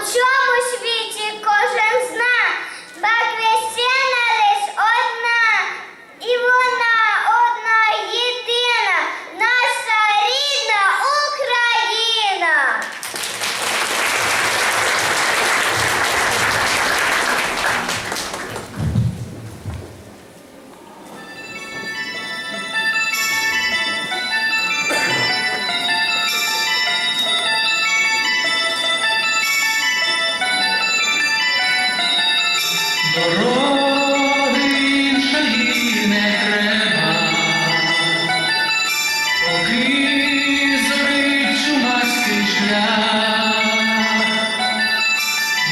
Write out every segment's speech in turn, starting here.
What's your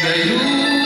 Даю